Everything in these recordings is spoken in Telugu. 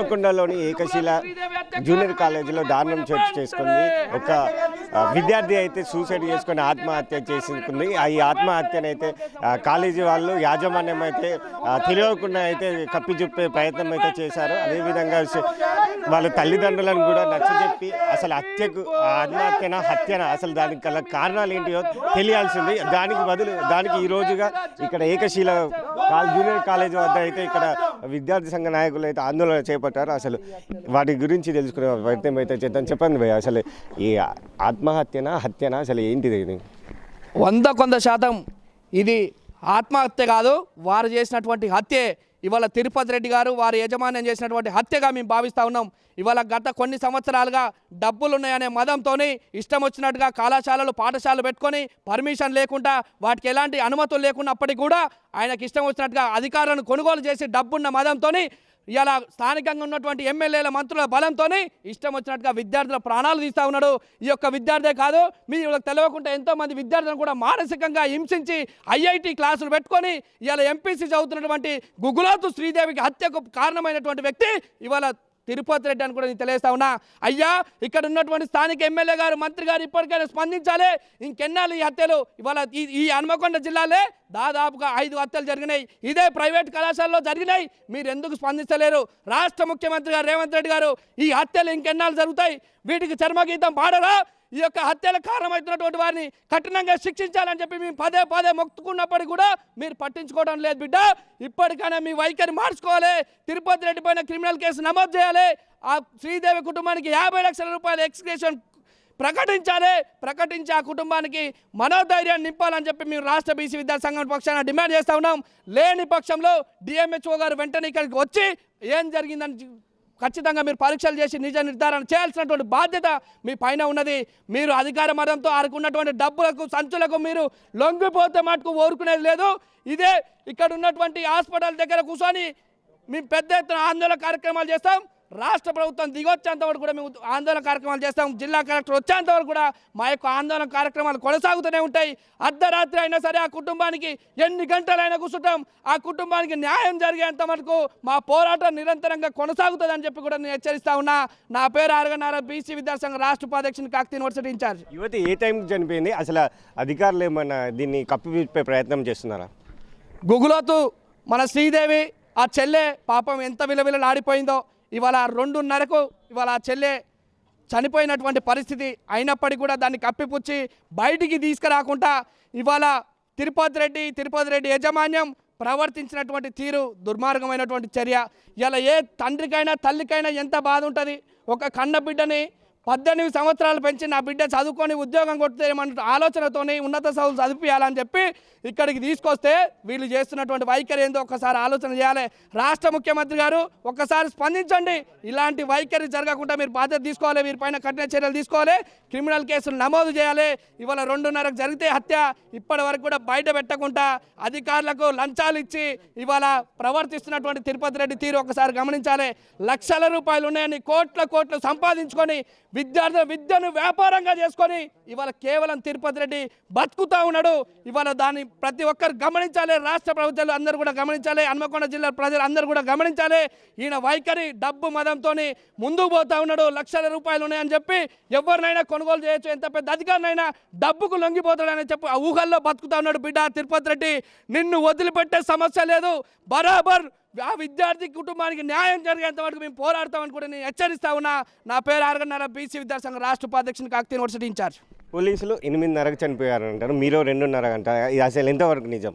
హన్మకొండలోని ఏకశిల జూనియర్ కాలేజీలో దారుణం చర్చ చేసుకుంది. ఒక విద్యార్థి అయితే సూసైడ్ చేసుకొని ఆత్మహత్య చేసుకుంది ఆ ఈ ఆత్మహత్యనైతే కాలేజీ వాళ్ళు యాజమాన్యం అయితే తెలియకుండా అయితే కప్పిచూపే ప్రయత్నం అయితే చేశారు. అదేవిధంగా వాళ్ళ తల్లిదండ్రులను కూడా నచ్చజెప్పి అసలు హత్యకు ఆత్మహత్యన హత్యన అసలు దానికి గల కారణాలు ఏంటియో తెలియాల్సింది. దానికి బదులు దానికి ఈ రోజుగా ఇక్కడ ఏకశీల జూనియర్ కాలేజ్ వద్ద అయితే ఇక్కడ విద్యార్థి సంఘ నాయకులు అయితే ఆందోళన చేపట్టారు. అసలు వాటి గురించి తెలుసుకునే ప్రయత్నం అయితే చేద్దాం. చెప్పండి భయ అసలు ఈ ఆత్మహత్యనా హత్యనా అసలు ఏంటిది ఇది? వంద కొంద శాతం ఇది ఆత్మహత్య కాదు. వారు చేసినటువంటి హత్యే. ఇవాళ తిరుపతి రెడ్డి గారు వారి యజమాన్యం చేసినటువంటి హత్యగా మేము భావిస్తూ ఉన్నాం. ఇవాళ గత కొన్ని సంవత్సరాలుగా డబ్బులు ఉన్నాయనే మదంతో ఇష్టం వచ్చినట్టుగా కళాశాలలు పాఠశాలలు పెట్టుకొని పర్మిషన్ లేకుండా వాటికి ఎలాంటి అనుమతులు లేకున్నప్పటికీ కూడా ఆయనకి ఇష్టం వచ్చినట్టుగా అధికారులను కొనుగోలు చేసి డబ్బున్న మదంతో ఇలా స్థానికంగా ఉన్నటువంటి ఎమ్మెల్యేల మంత్రుల బలంతో ఇష్టం వచ్చినట్టుగా విద్యార్థుల ప్రాణాలు తీస్తూ ఉన్నాడు. ఈ యొక్క విద్యార్థే కాదు మీరు ఇవాళ తెలియకుండా ఎంతో మంది విద్యార్థులను కూడా మానసికంగా హింసించి ఐఐటి క్లాసులు పెట్టుకొని ఇవాళ ఎంపీసీ చదువుతున్నటువంటి గుగులాతు శ్రీదేవికి హత్యకు కారణమైనటువంటి వ్యక్తి ఇవాళ తిరుపతి రెడ్డి అని కూడా నేను తెలియస్తా ఉన్నా. అయ్యా ఇక్కడ ఉన్నటువంటి స్థానిక ఎమ్మెల్యే గారు మంత్రి గారు ఇప్పటికైనా స్పందించాలి. ఇంకెన్నాళ్ళు ఈ హత్యలు? ఇవాళ ఈ ఈ హన్మకొండ జిల్లాలే దాదాపుగా ఐదు హత్యలు జరిగినాయి. ఇదే ప్రైవేట్ కళాశాలలో జరిగినాయి. మీరు ఎందుకు స్పందించలేరు? రాష్ట్ర ముఖ్యమంత్రి గారు రేవంత్ రెడ్డి గారు ఈ హత్యలు ఇంకెన్నాళ్ళు జరుగుతాయి? వీటికి చర్మగీతం పాడరా? ఈ యొక్క హత్యలకు కారణమవుతున్నటువంటి వారిని కఠినంగా శిక్షించాలని చెప్పి మేము పదే పదే మొక్కుకున్నప్పటికీ కూడా మీరు పట్టించుకోవడం లేదు బిడ్డ. ఇప్పటికైనా మీ వైఖరి మార్చుకోవాలి. తిరుపతి రెడ్డి పైన క్రిమినల్ కేసు నమోదు చేయాలి. ఆ శ్రీదేవి కుటుంబానికి యాభై లక్షల రూపాయల ఎక్స్క్రేషన్ ప్రకటించాలి. ప్రకటించి ఆ కుటుంబానికి మనోధైర్యాన్ని నింపాలని చెప్పి మేము రాష్ట్ర బీసీ విద్యా సంఘం పక్షాన డిమాండ్ చేస్తా ఉన్నాం. లేని పక్షంలో డిఎంహెచ్ఓ గారు వెంటనే ఇక్కడికి వచ్చి ఏం జరిగిందని ఖచ్చితంగా మీరు పరీక్షలు చేసి నిజ నిర్ధారణ చేయాల్సినటువంటి బాధ్యత మీ పైన ఉన్నది. మీరు అధికార మదంతో ఆరుకున్నటువంటి డబ్బులకు సంచులకు మీరు లొంగిపోతే మటుకు ఓరుకునేది లేదు. ఇదే ఇక్కడ ఉన్నటువంటి హాస్పిటల్ దగ్గర కూర్చొని మేము పెద్ద ఎత్తున ఆందోళన కార్యక్రమాలు చేస్తాం. రాష్ట్ర ప్రభుత్వం దిగొచ్చేంత వరకు కూడా మేము ఆందోళన కార్యక్రమాలు చేస్తాం. జిల్లా కలెక్టర్ వచ్చేంత వరకు కూడా మా యొక్క ఆందోళన కార్యక్రమాలు కొనసాగుతూనే ఉంటాయి. అర్ధరాత్రి అయినా సరే ఆ కుటుంబానికి ఎన్ని గంటలైనా కూర్చుంటాం. ఆ కుటుంబానికి న్యాయం జరిగేంత వరకు మా పోరాటం నిరంతరంగా కొనసాగుతుందని చెప్పి కూడా నేను హెచ్చరిస్తా ఉన్నా. నా పేరు ఆరగనార బీసీ విద్యాసంఘ రాష్ట్ర ఉపాధ్యక్షుని కాకతీ యూనివర్సిటీ ఇన్ఛార్జ్. యువతి ఏ టైంకి చనిపోయింది? అసలు అధికారులు ఏమన్నా దీన్ని కప్పిపే ప్రయత్నం చేస్తున్నారా? గుగులోతు మన శ్రీదేవి ఆ చెల్లె పాపం ఎంత విలవిలలాడిపోయిందో ఇవాళ రెండున్నరకు ఇవాళ చెల్లె చనిపోయినటువంటి పరిస్థితి అయినప్పటికీ కూడా దాన్ని కప్పిపుచ్చి బయటికి తీసుకురాకుండా ఇవాళ తిరుపతి రెడ్డి తిరుపతి రెడ్డి యాజమాన్యం ప్రవర్తించినటువంటి తీరు దుర్మార్గమైనటువంటి చర్య. ఇలా ఏ తండ్రికైనా తల్లికైనా ఎంత బాధ ఉంటుంది? ఒక కన్న బిడ్డని పద్దెనిమిది సంవత్సరాలు పెంచి నా బిడ్డ చదువుకొని ఉద్యోగం కొట్టుదేమన్న ఆలోచనతోనే ఉన్నత చదువులు చదివించాలని చెప్పి ఇక్కడికి తీసుకొస్తే వీళ్ళు చేస్తున్నటువంటి వైఖరి ఏందో ఒక్కసారి ఆలోచన చేయాలి. రాష్ట్ర ముఖ్యమంత్రి గారు ఒక్కసారి స్పందించండి. ఇలాంటి వైఖరి జరగకుండా మీరు బాధ్యత తీసుకోవాలి వీరిపైన కఠిన చర్యలు తీసుకోవాలి. క్రిమినల్ కేసులు నమోదు చేయాలి. ఇవాళ రెండున్నరకు జరిగితే హత్య ఇప్పటి వరకు కూడా బయట పెట్టకుండా అధికారులకు లంచాలు ఇచ్చి ఇవాళ ప్రవర్తిస్తున్నటువంటి తిరుపతి రెడ్డి తీరు ఒకసారి గమనించాలి. లక్షల రూపాయలు ఉన్నాయని కోట్ల కోట్లు సంపాదించుకొని విద్యార్థుల విద్యను వ్యాపారంగా చేసుకొని ఇవాళ కేవలం తిరుపతి రెడ్డి బతుకుతా ఉన్నాడు. ఇవాళ దాన్ని ప్రతి ఒక్కరు గమనించాలి. రాష్ట్ర ప్రభుత్వాలు అందరూ కూడా గమనించాలి. హన్మకొండ జిల్లా ప్రజలు అందరూ కూడా గమనించాలి. ఈయన వైఖరి డబ్బు మదంతో ముందుకు పోతా ఉన్నాడు. లక్షల రూపాయలు ఉన్నాయని చెప్పి ఎవరినైనా కొనుగోలు చేయొచ్చు. ఎంత పెద్ద అధికారినైనా డబ్బుకు లొంగిపోతాడని చెప్పి ఆ ఊహల్లో బతుకుతా ఉన్నాడు బిడ్డ తిరుపతి రెడ్డి. నిన్ను వదిలిపెట్టే సమస్య లేదు. బరాబర్ ఆ విద్యార్థి కుటుంబానికి న్యాయం జరిగేంత వరకు మేము పోరాడతామని కూడా నేను హెచ్చరిస్తా ఉన్నా. నా పేరు ఆరగన్నర బీసీ విద్యాసంఘ రాష్ట్ర ఉపాధ్యక్షుని కాకతీ యూనివర్సిటీ ఇన్ఛార్జ్. పోలీసులు ఎనిమిదిన్నరకు చనిపోయారు అంటారు మీరు రెండున్నర అంట ఇది అసలు ఎంతవరకు నిజం?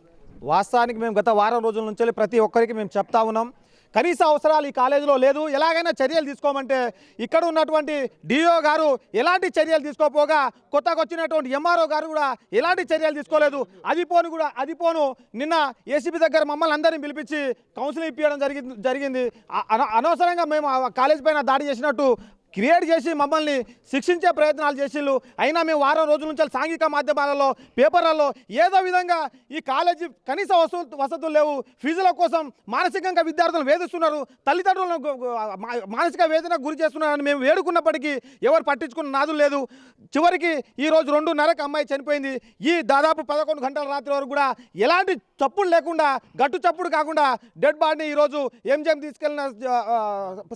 వాస్తవానికి మేము గత వారం రోజుల నుంచి ప్రతి ఒక్కరికి మేము చెప్తా ఉన్నాం. కనీస అవసరాలు ఈ కాలేజీలో లేదు. ఎలాగైనా చర్యలు తీసుకోమంటే ఇక్కడ ఉన్నటువంటి డిఓ గారు ఎలాంటి చర్యలు తీసుకోపోగా కొత్తగా వచ్చినటువంటి ఎంఆర్ఓ గారు కూడా ఎలాంటి చర్యలు తీసుకోలేదు. అది పోను కూడా అది పోను. నిన్న ఏసీబీ దగ్గర మమ్మల్ని అందరినీ పిలిపించి కౌన్సిలింగ్ ఇప్పించడం జరిగింది. జరిగింది అన- అనవసరంగా మేము కాలేజ్ పైన దాడి చేసినట్టు క్రియేట్ చేసి మమ్మల్ని శిక్షించే ప్రయత్నాలు చేసిళ్ళు. అయినా మేము వారం రోజుల నుంచి సాంఘిక మాధ్యమాలలో పేపర్లలో ఏదో విధంగా ఈ కాలేజీ కనీస వసతు వసతులు లేవు. ఫీజుల కోసం మానసికంగా విద్యార్థులను వేధిస్తున్నారు. తల్లిదండ్రులను మా- మానసిక వేదనకు గురి చేస్తున్నారని మేము వేడుకున్నప్పటికీ ఎవరు పట్టించుకున్న నాదు లేదు. చివరికి ఈ రోజు రెండున్నరకు అమ్మాయి చనిపోయింది. ఈ దాదాపు పదకొండు గంటల రాత్రి వరకు కూడా ఎలాంటి చప్పుడు లేకుండా గట్టు చప్పుడు కాకుండా డెడ్ బాడీని ఈరోజు ఎంజిఎం తీసుకెళ్ళిన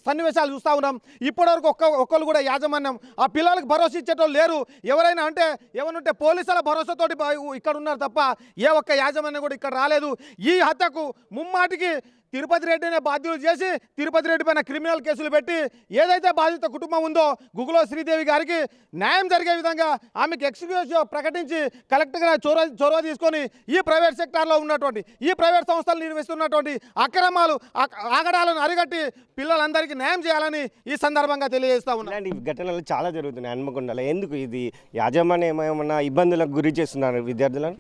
సన్నివేశాలు చూస్తూ ఉన్నాం. ఇప్పటివరకు ఒక్క ఒక్కరు కూడా యాజమాన్యం. ఆ పిల్లలకు భరోసా ఇచ్చేటోళ్ళు లేరు. ఎవరైనా అంటే ఎవరుంటే పోలీసుల భరోసాతోటి ఇక్కడ ఉన్నారు తప్ప ఏ ఒక్క యాజమాన్యం కూడా ఇక్కడ రాలేదు. ఈ హత్యకు ముమ్మాటికి తిరుపతి రెడ్డినే బాధ్యులు చేసి తిరుపతి రెడ్డి పైన క్రిమినల్ కేసులు పెట్టి ఏదైతే బాధిత కుటుంబం ఉందో గుగులో శ్రీదేవి గారికి న్యాయం జరిగే విధంగా ఆమెకు ఎక్స్క్యూజ్ ప్రకటించి కలెక్టర్గా చొరవ చొరవ తీసుకొని ఈ ప్రైవేట్ సెక్టార్లో ఉన్నటువంటి ఈ ప్రైవేట్ సంస్థలు నిర్వహిస్తున్నటువంటి అక్రమాలు ఆగడాలను అరిగట్టి పిల్లలందరికీ న్యాయం చేయాలని ఈ సందర్భంగా తెలియజేస్తా ఉన్నాం. ఇలాంటి ఘటనలు చాలా జరుగుతున్నాయి హన్మకొండలో. ఎందుకు ఇది? యాజమాన్యం ఏమైనా ఇబ్బందులకు గురి చేస్తున్నారు విద్యార్థులను?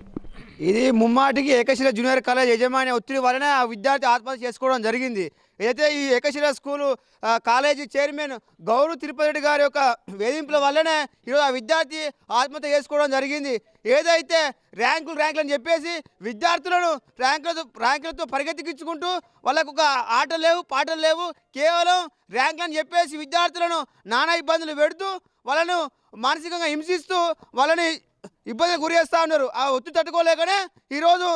ఇది ముమ్మాటికి ఏకశిల జూనియర్ కాలేజ్ యజమాని ఒత్తిడి వలన ఆ విద్యార్థి ఆత్మహత్య చేసుకోవడం జరిగింది. అయితే ఈ Ekashila school college chairman Gaurav Tirupati గారి యొక్క వేధింపుల వల్లనే ఈరోజు ఆ విద్యార్థి ఆత్మహత్య చేసుకోవడం జరిగింది. ఏదైతే ర్యాంకులు ర్యాంకులు అని చెప్పేసి విద్యార్థులను ర్యాంకులతో ర్యాంకులతో పరిగెత్తికించుకుంటూ వాళ్ళకు ఒక ఆటలు లేవు పాటలు లేవు కేవలం ర్యాంకులు అని చెప్పేసి విద్యార్థులను నానా ఇబ్బందులు పెడుతూ వాళ్ళను మానసికంగా హింసిస్తూ వాళ్ళని ఇబ్బందులు గురి చేస్తూ ఉన్నారు ఆ ఒత్తిడి తట్టుకోలేకనే ఈరోజు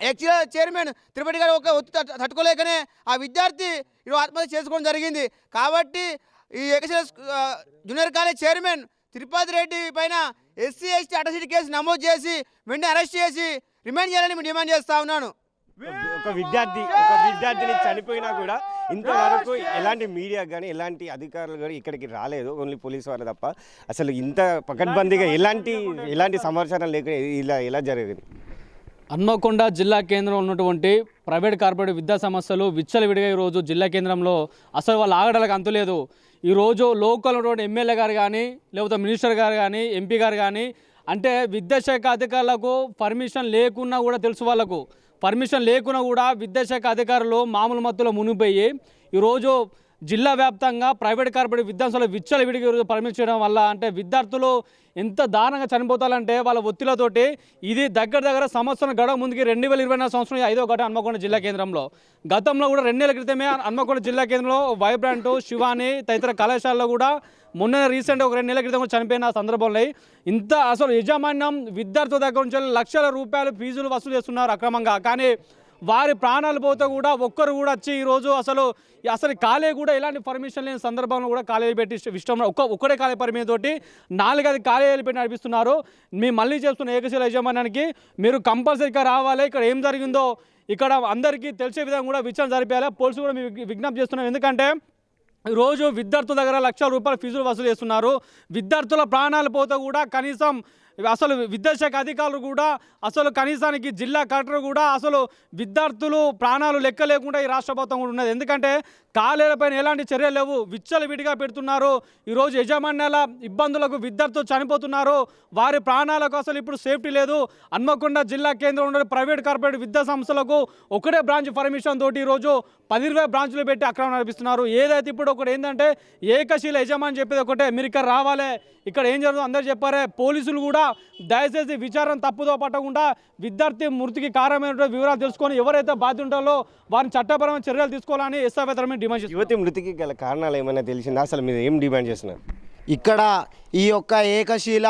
ఎక్స్గా చైర్మన్ తిరుపతి గారు ఒక ఒత్తిడి తట్టు- తట్టుకోలేకనే ఆ విద్యార్థి ఈరోజు ఆత్మహత్య చేసుకోవడం జరిగింది. కాబట్టి ఈ Ekashila junior college chairman Tirupati Reddy పైన ఎస్సీ ఎస్టీ అటసిటీ కేసు నమోదు చేసి వెంటనే అరెస్ట్ చేసి రిమాండ్ చేయాలని మేము డిమాండ్ చేస్తా ఉన్నాను. ఒక విద్యార్థి ఒక విద్యార్థిని చనిపోయినా కూడా ఇంతవరకు ఎలాంటి మీడియా కానీ ఎలాంటి అధికారులు కానీ ఇక్కడికి రాలేదు. ఓన్లీ పోలీసు వారు తప్ప. అసలు ఇంత పకడ్బందీగా ఎలాంటి ఎలాంటి సమాచారం లేక ఇలా ఎలా జరిగింది? హన్మకొండ జిల్లా కేంద్రంలో ఉన్నటువంటి ప్రైవేట్ కార్పొరేట్ విద్యా సంస్థలు విచ్చలవిడిగా ఈరోజు జిల్లా కేంద్రంలో అసలు వాళ్ళ ఆగడాలకు అంతులేదు. ఈరోజు లోకల్ ఉన్నటువంటి ఎమ్మెల్యే గారు కానీ లేకపోతే మినిస్టర్ గారు కానీ ఎంపీ గారు కానీ అంటే విద్యాశాఖ అధికారులకు పర్మిషన్ లేకున్నా కూడా తెలుసు వాళ్ళకు. పర్మిషన్ లేకున్నా కూడా విద్యాశాఖ అధికారులు మామూలు మత్తులో మునిగిపోయి ఈరోజు జిల్లా వ్యాప్తంగా ప్రైవేట్ కార్పొరేట్ విద్యాసంస్థలు విచ్చలు విడిగి పరిమితి చేయడం వల్ల అంటే విద్యార్థులు ఎంత దారుణంగా చనిపోతారంటే వాళ్ళ ఒత్తిళ్ళతోటి ఇది దగ్గర దగ్గర సంవత్సరం గడవ ముందుకి రెండు వేల ఇరవై నాలుగు సంవత్సరం ఐదో ఘటన హన్మకొండ జిల్లా కేంద్రంలో. గతంలో కూడా రెండు నెలల క్రితమే హన్మకొండ జిల్లా కేంద్రంలో వైబ్రాంట్ శివాని తదితర కళాశాలలో కూడా మొన్న రీసెంట్ ఒక రెండు నెలల క్రితం చనిపోయిన సందర్భంలో ఇంత అసలు యజమాన్యం విద్యార్థుల దగ్గర నుంచి లక్షల రూపాయలు ఫీజులు వసూలు చేస్తున్నారు అక్రమంగా. కానీ వారి ప్రాణాలు పోతే కూడా ఒక్కరు కూడా వచ్చి ఈరోజు అసలు అసలు కాలే కూడా ఎలాంటి పర్మిషన్ లేని సందర్భంలో కూడా కాలేజీ పెట్టి ఇష్ట- ఇష్టం ఒక్క ఒక్కడే కాలే పరిమితి తోటి నాలుగైదు కాలేజీలు పెట్టి నడిపిస్తున్నారు. మేము మళ్ళీ చేస్తున్న ఏకశీల యజమానానికి మీరు కంపల్సరీగా రావాలి. ఇక్కడ ఏం జరిగిందో ఇక్కడ అందరికీ తెలిసే విధంగా కూడా విచారణ జరిపేయాలి పోలీసులు కూడా మేము విజ్ఞప్తి చేస్తున్నాం ఎందుకంటే రోజు విద్యార్థుల దగ్గర లక్షల రూపాయల ఫీజులు వసూలు చేస్తున్నారు. విద్యార్థుల ప్రాణాలు పోతే కూడా కనీసం అసలు విద్యాశాఖ అధికారులు కూడా అసలు కనీసానికి జిల్లా కలెక్టర్ కూడా అసలు విద్యార్థులు ప్రాణాలు లెక్క లేకుండా ఈ రాష్ట్ర ప్రభుత్వం కూడా ఉన్నది. ఎందుకంటే కాలేలపైన ఎలాంటి చర్యలు లేవు. విచ్చలు విడిగా పెడుతున్నారు. ఈరోజు యజమాన్యాల ఇబ్బందులకు విద్యార్థులు చనిపోతున్నారు. వారి ప్రాణాలకు అసలు ఇప్పుడు సేఫ్టీ లేదు. హన్మకొండ జిల్లా కేంద్రంలో ఉన్న ప్రైవేట్ కార్పొరేట్ విద్యా సంస్థలకు ఒకటే బ్రాంచ్ పర్మిషన్ తోటి ఈరోజు పది ఇరవై బ్రాంచ్లు పెట్టి అక్రమం నడిపిస్తున్నారు. ఏదైతే ఇప్పుడు ఒకటి ఏంటంటే ఏకశీల యజమాని చెప్పేది ఒకటే మీరు ఇక్కడ రావాలి ఇక్కడ ఏం జరుగుతుందో అందరు చెప్పారే. పోలీసులు కూడా దయచేసి విచారణ తప్పుదో పట్టకుండా విద్యార్థి మృతికి కారణమైనటువంటి వివరాలు తెలుసుకొని ఎవరైతే బాధ్యుంటారో వారిని చట్టపరమైన చర్యలు తీసుకోవాలని ఎస్ఆర్ తరఫున డిమాండ్ చేస్తున్నారు. యువతి మృతికి గల కారణాలు ఏమైనా తెలిసిందా? అసలు మీరు ఏం డిమాండ్ చేస్తున్నారు? ఇక్కడ ఈ యొక్క ఏకశీల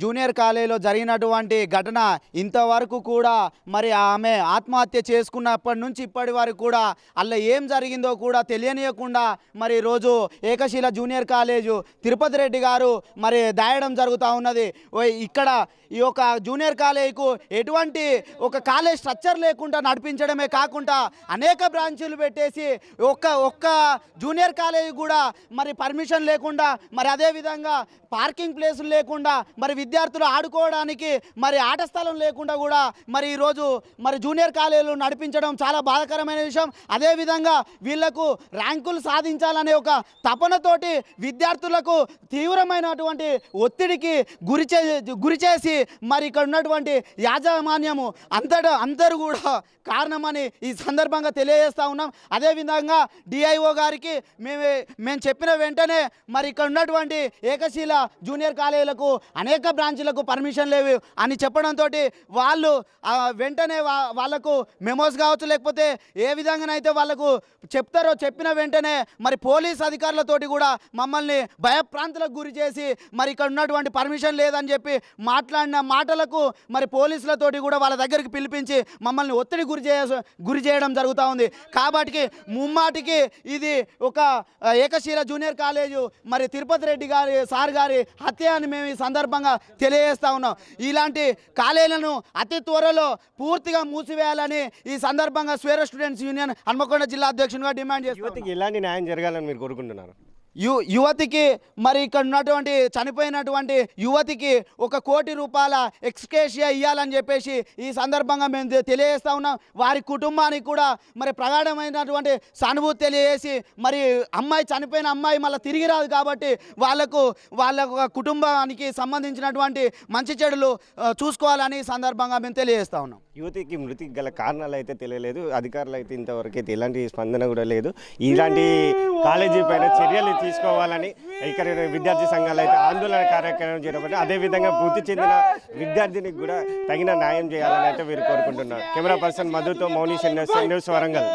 జూనియర్ కాలేజీలో జరిగినటువంటి ఘటన ఇంతవరకు కూడా మరి ఆమె ఆత్మహత్య చేసుకున్నప్పటి నుంచి ఇప్పటి వరకు కూడా అల్ల ఏం జరిగిందో కూడా తెలియనియకుండా మరి రోజు ఏకశీల జూనియర్ కాలేజు తిరుపతి రెడ్డి గారు మరి దాయడం జరుగుతూ ఉన్నది. ఓ ఇక్కడ ఈ యొక్క జూనియర్ కాలేజీకు ఎటువంటి ఒక కాలేజ్ స్ట్రక్చర్ లేకుండా నడిపించడమే కాకుండా అనేక బ్రాంచీలు పెట్టేసి ఒక్క ఒక్క జూనియర్ కాలేజీ కూడా మరి పర్మిషన్ లేకుండా మరి అదేవిధంగా పార్కింగ్ ప్లేసులు లేకుండా మరి విద్యార్థులు ఆడుకోవడానికి మరి ఆట స్థలం లేకుండా కూడా మరి ఈరోజు మరి జూనియర్ కాలేజీలు నడిపించడం చాలా బాధాకరమైన విషయం. అదేవిధంగా వీళ్ళకు ర్యాంకులు సాధించాలనే ఒక తపనతోటి విద్యార్థులకు తీవ్రమైనటువంటి ఒత్తిడికి గురి చే గురి చేసి మరి ఇక్కడ ఉన్నటువంటి యాజమాన్యము అంతట అందరూ కూడా కారణమని ఈ సందర్భంగా తెలియజేస్తా ఉన్నాం. అదేవిధంగా డిఐఓ గారికి మేము మేము చెప్పిన వెంటనే మరి ఇక్కడ ఉన్నటువంటి ఏకశీల జూనియర్ కాలేజీలకు అనేక అనేక బ్రాంచ్లకు పర్మిషన్ లేవు అని చెప్పడంతో వాళ్ళు వెంటనే వాళ్ళకు మెమోస్ కావచ్చు లేకపోతే ఏ విధంగానైతే వాళ్ళకు చెప్తారో చెప్పిన వెంటనే మరి పోలీస్ అధికారులతోటి కూడా మమ్మల్ని భయప్రాంతులకు గురి చేసి మరి ఇక్కడ ఉన్నటువంటి పర్మిషన్ లేదని చెప్పి మాట్లాడిన మాటలకు మరి పోలీసులతోటి కూడా వాళ్ళ దగ్గరికి పిలిపించి మమ్మల్ని ఒత్తిడి గురి చేయ గురి చేయడం జరుగుతూ ఉంది. కాబట్టి ముమ్మాటికి ఇది ఒక ఏకశీల జూనియర్ కాలేజు మరి తిరుపతి రెడ్డి గారి సార్ గారి హత్య అని మేము ఈ సందర్భంగా తెలియజేస్తా ఉన్నాం. ఇలాంటి కాలేజీలను అతి త్వరలో పూర్తిగా మూసివేయాలని ఈ సందర్భంగా స్వేర స్టూడెంట్స్ యూనియన్ హన్మకొండ జిల్లా అధ్యక్షునిగా డిమాండ్ యువతకి ఎలాంటి న్యాయం జరగాలని మీరు కోరుకుంటున్నారు? యు యువతికి మరి ఇక్కడ ఉన్నటువంటి చనిపోయినటువంటి యువతికి ఒక కోటి రూపాయల ఎక్స్కేషియా ఇవ్వాలని చెప్పేసి ఈ సందర్భంగా మేము తెలియజేస్తూ ఉన్నాం. వారి కుటుంబానికి కూడా మరి ప్రగాఢమైనటువంటి సానుభూతి తెలియజేసి మరి అమ్మాయి చనిపోయిన అమ్మాయి మళ్ళీ తిరిగి రాదు కాబట్టి వాళ్ళకు వాళ్ళ కుటుంబానికి సంబంధించినటువంటి మంచి చెడులు చూసుకోవాలని ఈ సందర్భంగా మేము తెలియజేస్తూ ఉన్నాం. యువతికి మృతికి గల కారణాలు అయితే తెలియలేదు అధికారులు అయితే ఇంతవరకు అయితే ఎలాంటి స్పందన కూడా లేదు. ఇలాంటి కాలేజీ పైన చర్యలు తీసుకోవాలని ఇక్కడ విద్యార్థి సంఘాలు అయితే ఆందోళన కార్యక్రమం చేపట్టి అదేవిధంగా మృతి చెందిన విద్యార్థినికి కూడా తగిన న్యాయం చేయాలని అయితే వీరు కోరుకుంటున్నారు. కెమెరా పర్సన్ మధుతో మౌని న్యూస్ వరంగల్.